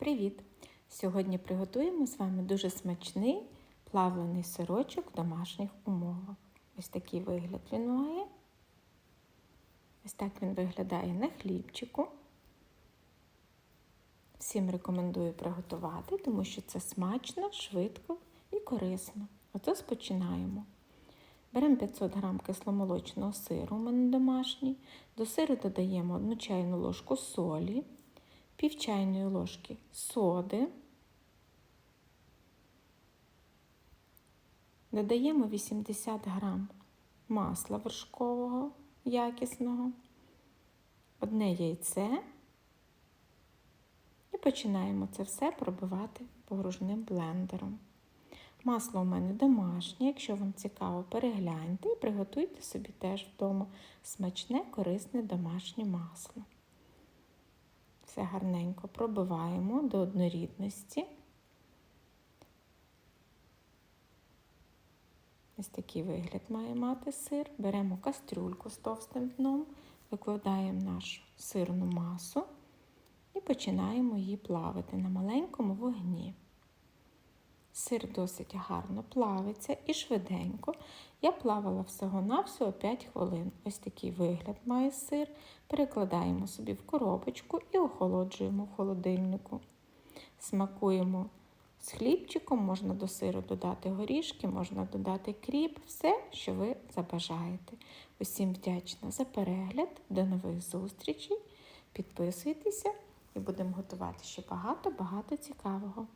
Привіт! Сьогодні приготуємо з вами дуже смачний плавлений сирочок в домашніх умовах. Ось такий вигляд він має. Ось так він виглядає на хлібчику. Всім рекомендую приготувати, тому що це смачно, швидко і корисно. Отож починаємо. Беремо 500 г кисломолочного сиру, у мене домашній. До сиру додаємо 1 чайну ложку солі, пів чайної ложки соди. Додаємо 80 г масла вершкового якісного, одне яйце і починаємо це все пробивати погружним блендером. Масло у мене домашнє, якщо вам цікаво, перегляньте і приготуйте собі теж вдома смачне, корисне домашнє масло. Все гарненько пробиваємо до однорідності. Ось такий вигляд має мати сир. Беремо кастрюльку з товстим дном, викладаємо нашу сирну масу і починаємо її плавити на маленькому вогні. Сир досить гарно плавиться і швиденько. Я плавала всього-навсього 5 хвилин. Ось такий вигляд має сир. Перекладаємо собі в коробочку і охолоджуємо в холодильнику. Смакуємо з хлібчиком, можна до сиру додати горішки, можна додати кріп, все, що ви забажаєте. Усім вдячна за перегляд, до нових зустрічей. Підписуйтеся і будемо готувати ще багато-багато цікавого.